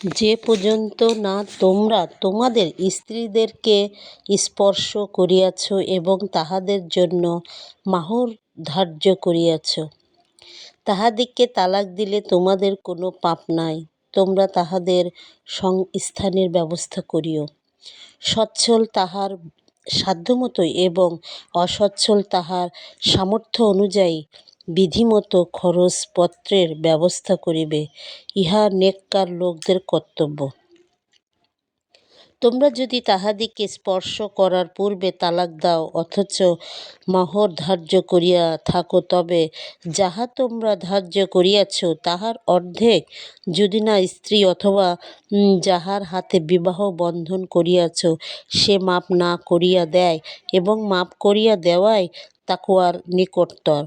যে পর্যন্ত না তোমরা তোমাদের স্ত্রীদেরকে স্পর্শ করিয়াছ এবং তাহাদের জন্য মাহর ধার্য করিয়াছ, তাহাদিগকে তালাক দিলে তোমাদের কোনো পাপ নাই, তোমরা তাহাদের সংস্থানের ব্যবস্থা করিও। সচ্ছল তাহার সাধ্যমত এবং অসচ্ছল তাহার সামর্থ্য অনুযায়ী বিধিমত খরচ-পত্রের ব্যবস্থা করিবে, ইহা নেককার লোকদের কর্তব্য। তোমরা যদি তাহাদিগকে স্পর্শ করার পূর্বে তালাক দাও অথচ মাহর ধার্য করিয়া থাক তবে যাহা তোমরা ধার্য করিয়াছ তাহার অর্ধেক যদি না স্ত্রী অথবা যাহার হাতে বিবাহ বন্ধন করিয়াছ সে মাপ না করিয়া দেয় এবং মাপ করিয়া দেওয়াই তাকওয়ার নিকটতর,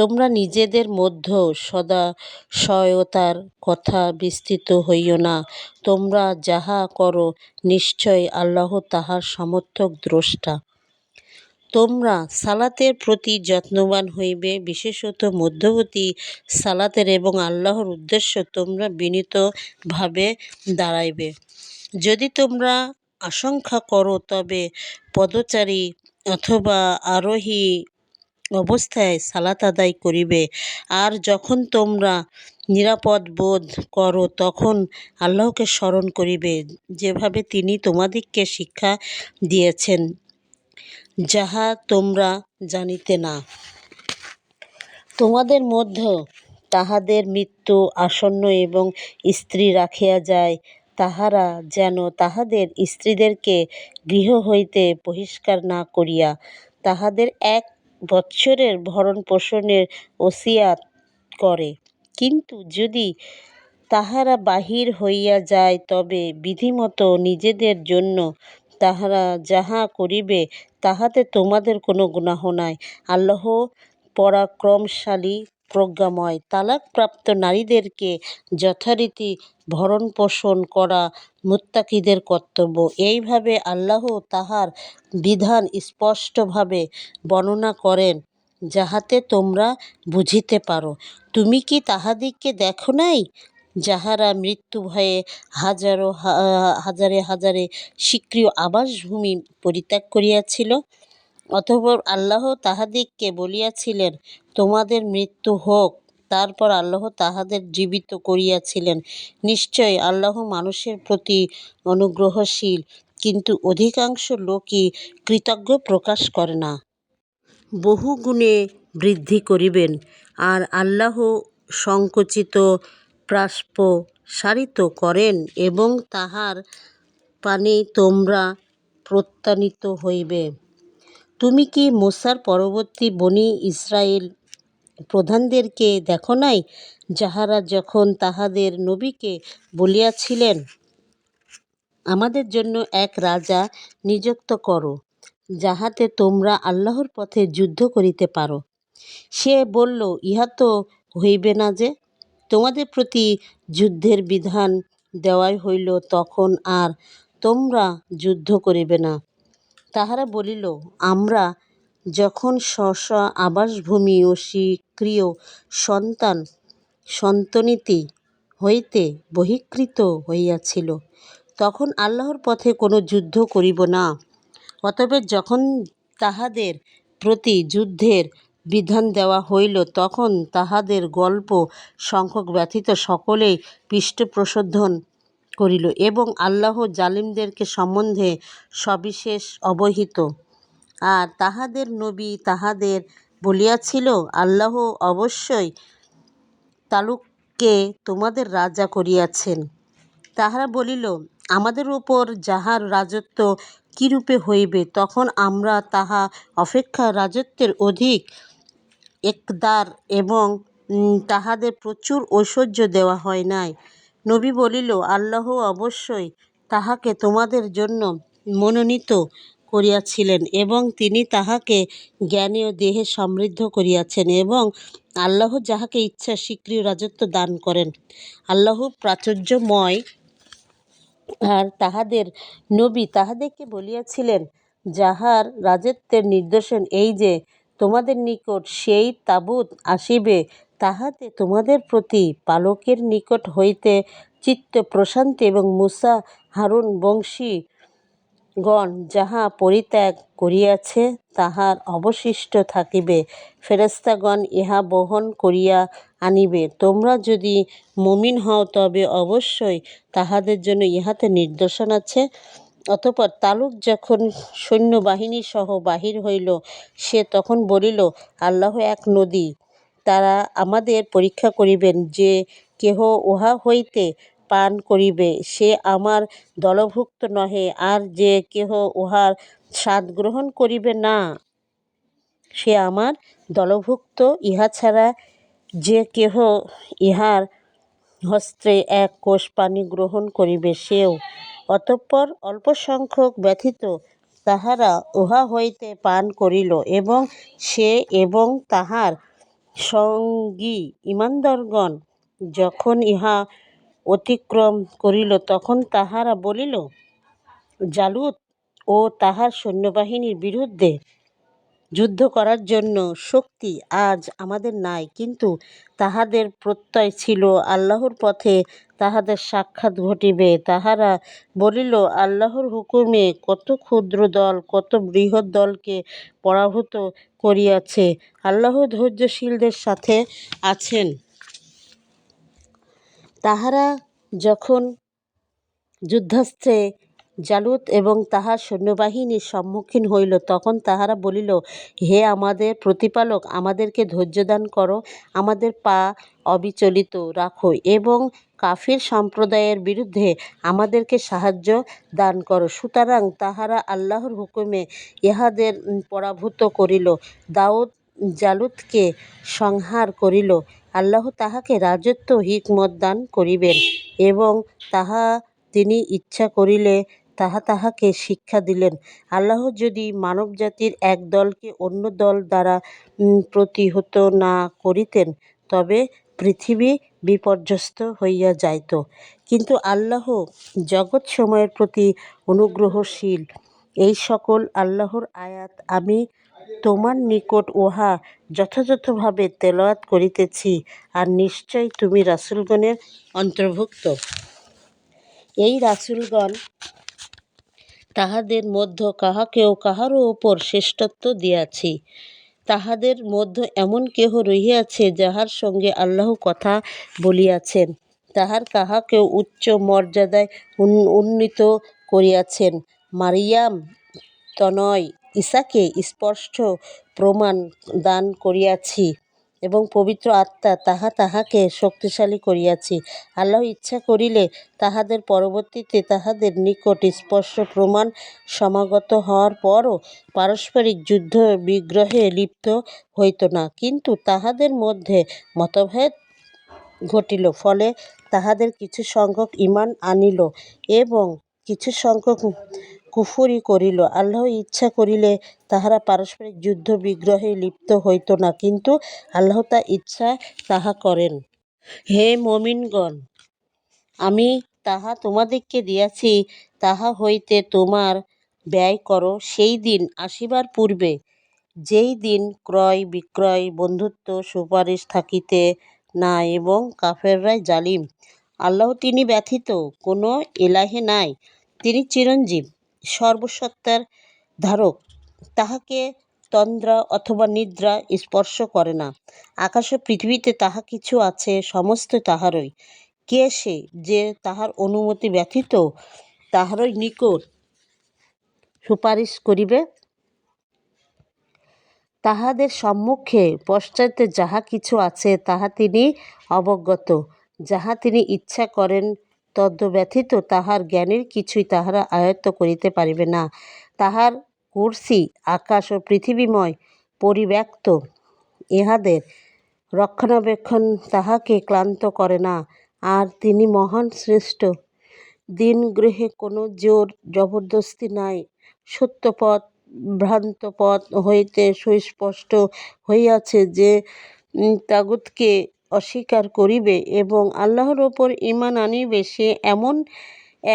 তোমরা নিজেদের মধ্যে সদাসয়তার কথা বিস্তৃত হইও না, তোমরা যাহা করো নিশ্চয় আল্লাহ তাহার সমর্থক দ্রষ্টা। তোমরা সালাতের প্রতি যত্নবান হইবে, বিশেষত মধ্যবর্তী সালাতের এবং আল্লাহর উদ্দেশ্য তোমরা বিনীতভাবে দাঁড়াইবে। যদি তোমরা আশঙ্কা করো তবে পদচারী অথবা আরোহী অবস্থায় সালাত আদায় করিবে, আর যখন তোমরা নিরাপদ বোধ কর তখন আল্লাহকে স্মরণ করিবে, যেভাবে তিনি তোমাদিগকে শিক্ষা দিয়েছেন যাহা তোমরা জানিতে না। তোমাদের মধ্যে তাহাদের মৃত্যু আসন্ন এবং স্ত্রী রাখিয়া যায়, তাহারা যেন তাহাদের স্ত্রীদেরকে গৃহ হইতে বহিষ্কার না করিয়া তাহাদের এক বৎসরের ভরণপোষণের ওসিয়াত করে, কিন্তু যদি তাহারা বাহির হইয়া যায় তবে বিধিমত নিজেদের জন্য তাহারা যাহা করিবে তাহাতে তোমাদের কোনো গুনাহ নাই, আল্লাহ পরাক্রমশালী প্রজ্ঞাময়। তালাকপ্রাপ্ত নারীদেরকে যথারীতি ভরণপোষণ করা মুত্তাকীদের কর্তব্য। এইভাবে আল্লাহ তাহার বিধান স্পষ্টভাবে বর্ণনা করেন যাহাতে তোমরা বুঝিতে পারো তুমি কি তাহাদিগকে দেখো নাই, যাহারা মৃত্যুভয়ে হাজারে হাজারে স্বীয় আবাসভূমি পরিত্যাগ করিয়াছিল? অতঃপর আল্লাহ তাহাদিগকে বলিয়াছিলেন, তোমাদের মৃত্যু হোক, তারপর আল্লাহ তাহাদের জীবিত করিয়াছিলেন। নিশ্চয় আল্লাহ মানুষের প্রতি অনুগ্রহশীল, কিন্তু অধিকাংশ লোকই কৃতজ্ঞ প্রকাশ করে না। বহুগুণে বৃদ্ধি করিবেন, আর আল্লাহ সংকুচিত প্রাস্প সারিত করেন এবং তাহার পানেই তোমরা প্রত্যানীত হইবে। তুমি কি মূসার পরবর্তী বনী ইসরাঈল প্রধানদিগকে দেখো নাই, যাহারা যখন তাহাদের নবীকে বলিয়াছিলেন, আমাদের জন্য এক রাজা নিযুক্ত করো যাহাতে তোমরা আল্লাহর পথে যুদ্ধ করিতে পারো সে বলল ইহা তো হইবে না যে, তোমাদের প্রতি যুদ্ধের বিধান দেওয়াই হইল তখন আর তোমরা যুদ্ধ করিবে না। তাহারা বলিল, আমরা যখন স্ব-স্ব আবাসভূমি ও স্বীয় সন্তান-সন্ততি হইতে বহিষ্কৃত হইয়াছিল, তখন আল্লাহর পথে কোন যুদ্ধ করিব না। অতঃপর যখন তাহাদের প্রতি যুদ্ধের বিধান দেওয়া হইল তখন তাহাদের অল্প সংখ্যক ব্যতীত সকলেই পৃষ্ঠপ্রশোধন করিল এবং আল্লাহ জালিমদের সম্বন্ধে সবিশেষ অবহিত। আর তাহাদের নবী তাহাদের বলিয়াছিল, আল্লাহ অবশ্যই তালুককে তোমাদের রাজা করিয়াছেন। তাহারা বলিল, আমাদের উপর যাহার রাজত্ব কিরূপে হইবে, তখন আমরা তাহা অপেক্ষা রাজত্বের অধিক একদার এবং তাহাদের প্রচুর ঐশ্বর্য দেওয়া হয় নাই। নবী বলিল, আল্লাহ অবশ্যই তাহাকে তোমাদের জন্য মনোনীত করিয়াছিলেন এবং তিনি তাহাকে জ্ঞানে ও দেহে সমৃদ্ধ করিয়াছেন এবং আল্লাহ যাহাকে ইচ্ছা শীঘ্রই রাজত্ব দান করেন। আল্লাহ প্রাচুর্যময়। আর তাহাদের নবী তাহাদেরকে বলিয়াছিলেন, যাহার রাজত্বের নির্দেশন এই যে, তোমাদের নিকট সেই তাবূত আসিবে, তাহাতে তোমাদের প্রতি পালকের নিকট হইতে চিত্ত প্রশান্তি এবং মুসা হারুন বংশীগণ যাহা পরিত্যাগ করিয়াছে, তাহার অবশিষ্ট থাকিবে। ফেরেশতাগণ ইহা বহন করিয়া আনিবে। তোমরা যদি মুমিন হও, তবে অবশ্যই তাহাদের জন্য ইহাতে নিদর্শন আছে। অতপর তালুক যখন সৈন্যবাহিনী সহ বাহির হইল, সে তখন বলিল, আল্লাহ এক নদী, তারা আমাদের পরীক্ষা করিবেন যে কেহ উহা হইতে পান করিবে, সে আমার দলভুক্ত নহে, আর যে কেহ উহার স্বাদ গ্রহণ করিবে না, সে আমার দলভুক্ত, ইহা ছাড়া যে কেহ ইহার হস্তে এক কোষ পানি গ্রহণ করিবে সেও। অতঃপর অল্প সংখ্যক ব্যথিত তাহারা উহা হইতে পান করিল এবং সে এবং তাহার সঙ্গী ঈমানদারগণ যখন ইহা অতিক্রম করিল, তখন তাহারা বলিল জালুত ও তাহার সৈন্যবাহিনীর বিরুদ্ধে যুদ্ধ করার জন্য শক্তি আজ আমাদের নাই। কিন্তু তাহাদের প্রত্যয় ছিল আল্লাহর পথে, তাহাদের সাক্ষাৎ ঘটিবে। তাহারা বলিল, আল্লাহর হুকুমে কত ক্ষুদ্র দল, কত বৃহৎ দলকে পরাভূত করিয়াছে। আল্লাহ ধৈর্যশীলদের সাথে আছেন। তাহারা যখন যুদ্ধাস্ত্রে জালুত এবং তাহার সৈন্যবাহিনীর সম্মুখীন হইল, তখন তাহারা বলিল, হে আমাদের প্রতিপালক, আমাদেরকে ধৈর্যদান করো, আমাদের পা অবিচলিত রাখো এবং কাফির সম্প্রদায়ের বিরুদ্ধে আমাদেরকে সাহায্য দান করো। সুতরাং তাহারা আল্লাহর হুকুমে ইহাদের পরাভূত করিল। দাউদ জালুতকে সংহার করিল। আল্লাহ তাহাকে রাজত্ব, হিকমত দান করিবেন এবং তাহা তিনি ইচ্ছা করিলে তাহা তাহাকে শিক্ষা দিলেন। আল্লাহ যদি মানবজাতির এক দলকে অন্য দল দ্বারা প্রতিহত না করিতেন, তবে পৃথিবী বিপর্যস্ত হইয়া যাইত। কিন্তু আল্লাহ জগৎ সময়ের প্রতি অনুগ্রহশীল। এই সকল আল্লাহর আয়াত আমি তোমার নিকট উহা যথাযথভাবে তেলাওয়াত করিতেছি, আর নিশ্চয় তুমি রাসুলগণের অন্তর্ভুক্ত। এই রাসূলগণ তাহাদের মধ্য কাহাকেও কাহারও উপর শ্রেষ্ঠত্ব দিয়াছি। তাহাদের মধ্য এমন কেহ রহিয়াছে যাহার সঙ্গে আল্লাহ কথা বলিয়াছেন, তাহার কাহাকেও উচ্চ মর্যাদায় উন্নীত করিয়াছেন। মারিয়াম তনয় ঈসাকে স্পষ্ট প্রমাণ দান করিয়াছি এবং পবিত্র আত্মা তাহা তাহাকে শক্তিশালী করিয়াছি। আল্লাহ ইচ্ছা করিলে তাহাদের পরবর্তীতে তাহাদের নিকট স্পষ্ট প্রমাণ সমাগত হওয়ার পরও পারস্পরিক যুদ্ধ বিগ্রহে লিপ্ত হইত না। কিন্তু তাহাদের মধ্যে মতভেদ ঘটিল, ফলে তাহাদের কিছু সংখ্যক ঈমান আনিল এবং কিছু সংখ্যক কুফরী করিল। আল্লাহ ইচ্ছা করিলে তাহারা পারস্পরিক যুদ্ধ বিগ্রহে লিপ্ত হইত না, কিন্তু আল্লাহ তা ইচ্ছা তাহা করেন। হে মুমিনগণ, আমি তাহা তোমাদিগকে দিয়াছি, তাহা হইতে তোমার ব্যয় করো। সেই দিন আসিবার পূর্বে যেই দিন ক্রয় বিক্রয় বন্ধুত্ব সুপারিশ থাকিতে না এবং কাফেররাই জালিম, আল্লাহ তিনি ব্যথিত, কোনো এলাহে নাই, তিনি চিরঞ্জীব। সর্বসত্তার ধারক। তাহাকে তন্দ্রা অথবা নিদ্রা স্পর্শ করে না। আকাশ, পৃথিবীতে তাহা কিছু আছে, সমস্ত তাহারই। কে সে যে তাহার অনুমতি ব্যতীত তাহারই নিকট সুপারিশ করিবে? তাহাদের সম্মুখে পশ্চাতে যাহা কিছু আছে, তাহা তিনি অবগত। যাহা তিনি ইচ্ছা করেন তদ্ব্যতীত তাহার জ্ঞানের কিছুই তাহারা আয়ত্ত করিতে পারিবে না। তাহার কুরসী আকাশ ও পৃথিবীময় পরিব্যক্ত, ইহাদের রক্ষণাবেক্ষণ তাহাকে ক্লান্ত করে না। আর তিনি মহান শ্রেষ্ঠ। দীনগ্রহে কোনো জোর জবরদস্তি নাই। সত্যপথ ভ্রান্ত পথ হইতে সুস্পষ্ট হইয়াছে যে তাগুতকে অস্বীকার করিবে এবং আল্লাহর উপর ঈমান আনিবে, সে এমন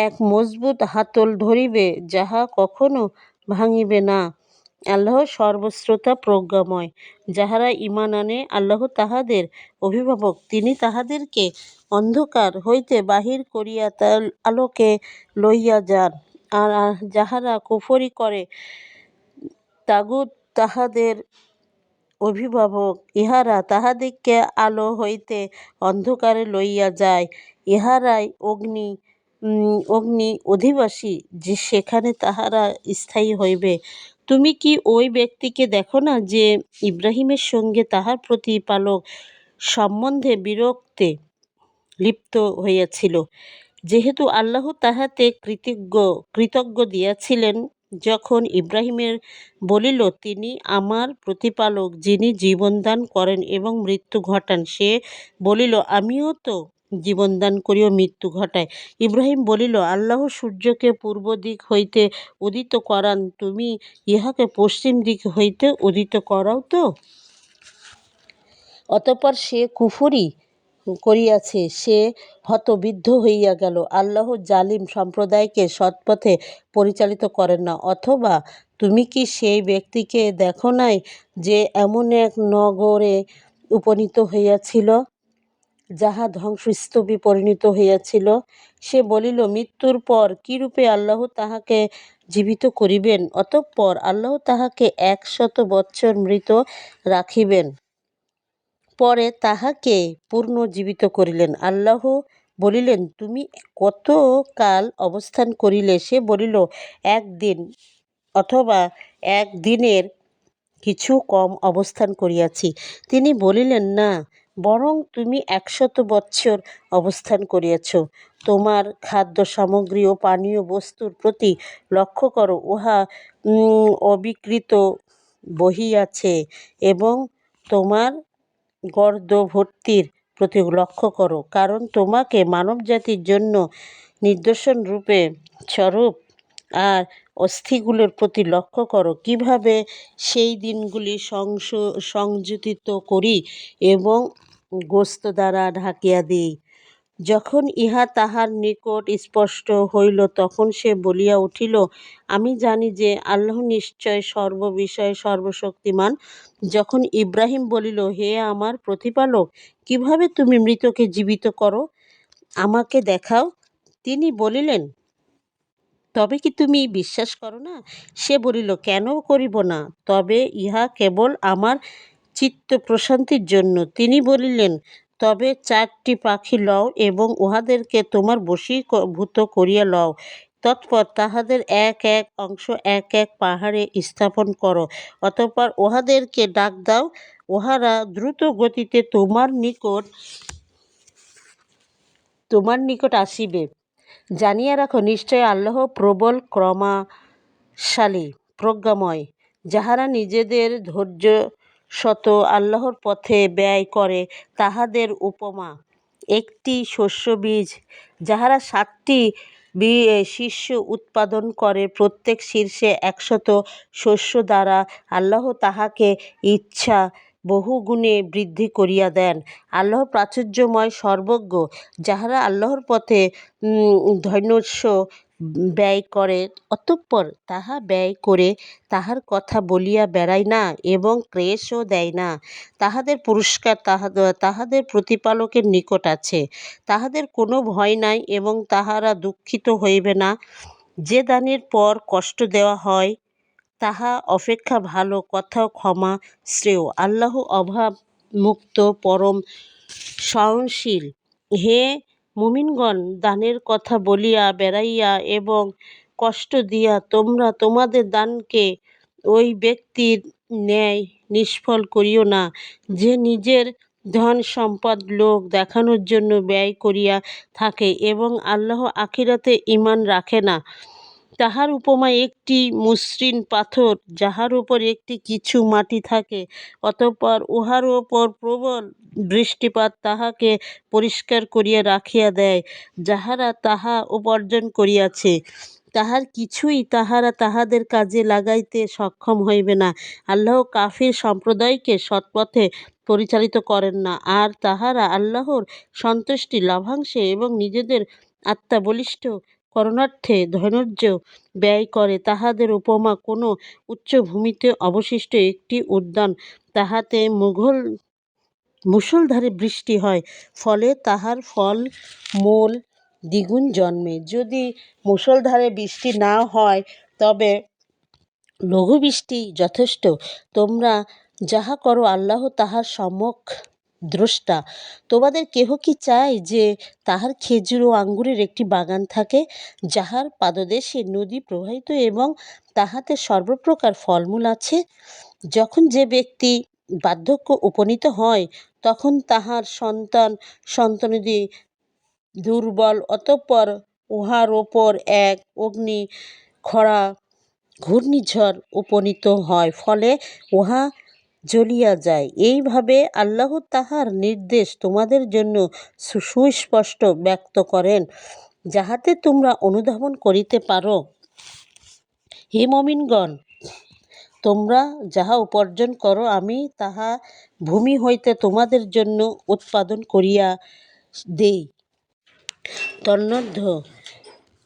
এক মজবুত হাতল ধরিবে যাহা কখনও ভাঙিবে না। আল্লাহ সর্বশ্রোতা প্রজ্ঞাময়। যাহারা ঈমান আনে, আল্লাহ তাহাদের অভিভাবক। তিনি তাহাদেরকে অন্ধকার হইতে বাহির করিয়া তার আলোকে লইয়া যান। আর যাহারা কুফরি করে, তাগুত তাহাদের অভিভাবক, ইহারা তাহাদিগকে আলো হইতে অন্ধকারে লইয়া যায়। ইহারাই অগ্নি অগ্নি অধিবাসী, যে সেখানে তাহারা স্থায়ী হইবে। তুমি কি ওই ব্যক্তিকে দেখো না যে ইব্রাহিমের সঙ্গে তাহার প্রতিপালক সম্বন্ধে বিরক্তে লিপ্ত হইয়াছিল? যেহেতু আল্লাহ তাহাতে কৃতজ্ঞ কৃতজ্ঞ দিয়াছিলেন যখন ইব্রাহিমের বলিল, তিনি আমার প্রতিপালক যিনি জীবনদান করেন এবং মৃত্যু ঘটান, সে বলিল, আমিও তো জীবনদান করিও মৃত্যু ঘটায় ইব্রাহিম বলিল, আল্লাহ সূর্যকে পূর্ব দিক হইতে উদিত করান, তুমি ইহাকে পশ্চিম দিক হইতে উদিত করাও তো? অতপর সে কুফরি করিয়াছে, সে হতবিদ্ধ হইয়া গেল। আল্লাহ জালিম সম্প্রদায়কে সৎপথে পরিচালিত করেন না। অথবা তুমি কি সেই ব্যক্তিকে দেখো নাই যে এমন এক নগরে উপনীত হইয়াছিল, যাহা ধ্বংসস্তূপে পরিণত হইয়াছিল? সে বলিল, মৃত্যুর পর কিরূপে আল্লাহ তাহাকে জীবিত করিবেন? অতঃপর আল্লাহ তাহাকে একশত বৎসর মৃত রাখিবেন। পরে তাহাকে পুনর্জীবিত করিলেন। আল্লাহ বলিলেন, তুমি কত কাল অবস্থান করিলে? সে বলিল, একদিন অথবা এক দিনের কিছু কম অবস্থান করিয়াছি। তিনি বলিলেন, না, বরং তুমি একশত বৎসর অবস্থান করিয়াছ। তোমার খাদ্য সামগ্রী ও পানীয় বস্তুর প্রতি লক্ষ্য করো, উহা অবিকৃত বহিয়াছে এবং তোমার গর্দ ভর্তির প্রতি লক্ষ্য করো। কারণ তোমাকে মানবজাতির জন্য নিদর্শন রূপে স্বরূপ আর অস্থিগুলোর প্রতি লক্ষ্য করো। কীভাবে সেই দিনগুলি সংস সংযোজিত করি এবং গোস্ত দ্বারা ঢাকিয়া দিই? যখন ইহা তাহার নিকট স্পষ্ট হইল, তখন সে বলিয়া উঠিল, আমি জানি যে আল্লাহ নিশ্চয় সর্ববিষয়ে সর্বশক্তিমান। যখন ইব্রাহিম বলিল, হে আমার প্রতিপালক, কীভাবে তুমি মৃতকে জীবিত করো? আমাকে দেখাও। তিনি বলিলেন, তবে কি তুমি বিশ্বাস করো না? সে বলিল, কেন করিব না? তবে ইহা কেবল আমার চিত্ত প্রশান্তির জন্য। তিনি বলিলেন তবে চারটি পাখি লও এবং উহাদেরকে তোমার বশীভূত করিয়া লও। তৎপর তাহাদের এক এক অংশ এক এক পাহাড়ে স্থাপন করো। অতঃপর উহাদেরকে ডাক দাও, উহারা দ্রুত গতিতে তোমার নিকট তোমার নিকট আসিবে। জানিয়া রাখো, নিশ্চয় আল্লাহ প্রবল ক্রমাশালী, প্রজ্ঞাময়, যাহারা নিজেদের ধৈর্য শত আল্লাহর পথে ব্যয় করে তাহাদের উপমা। একটি শস্য বীজ, যাহারা সাতটি শীর্ষ উৎপাদন করে, প্রত্যেক শীর্ষে একশত শস্য দ্বারা আল্লাহ তাহাকে ইচ্ছা বহুগুণে বৃদ্ধি করিয়া দেন। আল্লাহ প্রাচুর্যময় সর্বজ্ঞ, যাহারা আল্লাহর পথে ধৈর্যস্য ব্যয় করে, অতঃপর তাহা ব্যয় করে তাহার কথা বলিয়া বেড়ায় না এবং ক্লেশও দেয় না। তাহাদের পুরস্কার তাহাদের তাহাদের প্রতিপালকের নিকট আছে। তাহাদের কোনো ভয় নাই এবং তাহারা দুঃখিত হইবে না। যে দানের পর কষ্ট দেওয়া হয়, তাহা অপেক্ষা ভালো, কথাও ক্ষমা, শ্রেয়। আল্লাহ অভাব মুক্ত পরম সহনশীল। হে মুমিনগণ দানের কথা বলিয়া বেড়াইয়া এবং কষ্ট দিয়া তোমরা তোমাদের দানকে ওই ব্যক্তির ন্যায় নিষ্ফল করিও না। যে নিজের ধন সম্পদ লোক দেখানোর জন্য ব্যয় করিয়া থাকে এবং আল্লাহ আখিরাতে ইমান রাখে না। তাহার উপমা একটি মসৃণ পাথর, যাহার উপর একটি কিছু মাটি থাকে, অতঃপর উহার উপর প্রবল বৃষ্টিপাত তাহাকে পরিষ্কার করিয়া রাখিয়া দেয়, যাহারা তাহা উপার্জন করিয়াছে। তাহার কিছুই তাহারা তাহাদের কাজে লাগাইতে সক্ষম হইবে না। আল্লাহ কাফির সম্প্রদায়কে সৎপথে পরিচালিত করেন না, আর তাহারা আল্লাহর সন্তুষ্টি লাভাংশে এবং নিজেদের আত্মা বলিষ্ঠ করণার্থে ধৈর্য ব্যয় করে তাহাদের উপমা কোনো উচ্চভূমিতে অবশিষ্ট একটি উদ্যান। তাহাতে মুঘল মুষলধারে বৃষ্টি হয়, ফলে তাহার ফল, মূল দ্বিগুণ জন্মে। যদি মুষলধারে বৃষ্টি না হয়, তবে লঘু বৃষ্টি যথেষ্ট। তোমরা যাহা করো, আল্লাহ তাহার সম্যক দ্রষ্টা। তোমাদের কেহ কি চায় যে তাহার খেজুর ও আঙ্গুরের একটি বাগান থাকে, যাহার পাদদেশে নদী প্রবাহিত এবং তাহাতে সর্বপ্রকার ফলমূল আছে? যখন যে ব্যক্তি বার্ধক্য উপনীত হয়, তখন তাহার সন্তান সন্ততি দুর্বল, অতঃপর উহার ওপর এক অগ্নি খরা ঘূর্ণিঝড় উপনীত হয়। ফলে উহা জ্বলিয়া যায়। এইভাবে আল্লাহ তাহার নির্দেশ তোমাদের জন্য সুস্পষ্ট ব্যক্ত করেন, যাহাতে তোমরা অনুধাবন করিতে পারো। হে মমিনগণ, তোমরা যাহা উপার্জন করো, আমি তাহা ভূমি হইতে তোমাদের জন্য উৎপাদন করিয়া দেই। তন্মধ্যে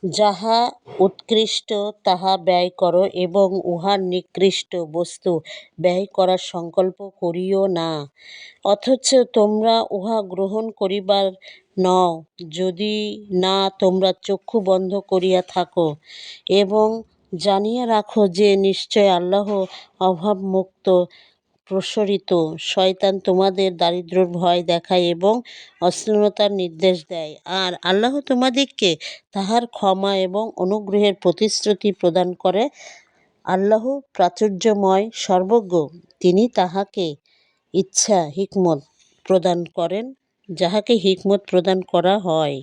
যাহা উৎকৃষ্ট, তাহা ব্যয় কর এবং উহার নিকৃষ্ট বস্তু ব্যয় করার সংকল্প করিও না। অথচ তোমরা উহা গ্রহণ করিবার নও, যদি না তোমরা চক্ষু বন্ধ করিয়া থাকো এবং জানিয়া রাখো যে নিশ্চয় আল্লাহ অভাবমুক্ত প্রসরিত। শয়তান তোমাদের দারিদ্র্যের ভয় দেখায় এবং অশ্লীলতার নির্দেশ দেয়। আর আল্লাহ তোমাদিগকে তাহার ক্ষমা এবং অনুগ্রহের প্রতিশ্রুতি প্রদান করে। আল্লাহ প্রাচুর্যময়, সর্বজ্ঞ। তিনি তাহাকে ইচ্ছা, হিকমত প্রদান করেন, যাহাকে হিকমত প্রদান করা হয়।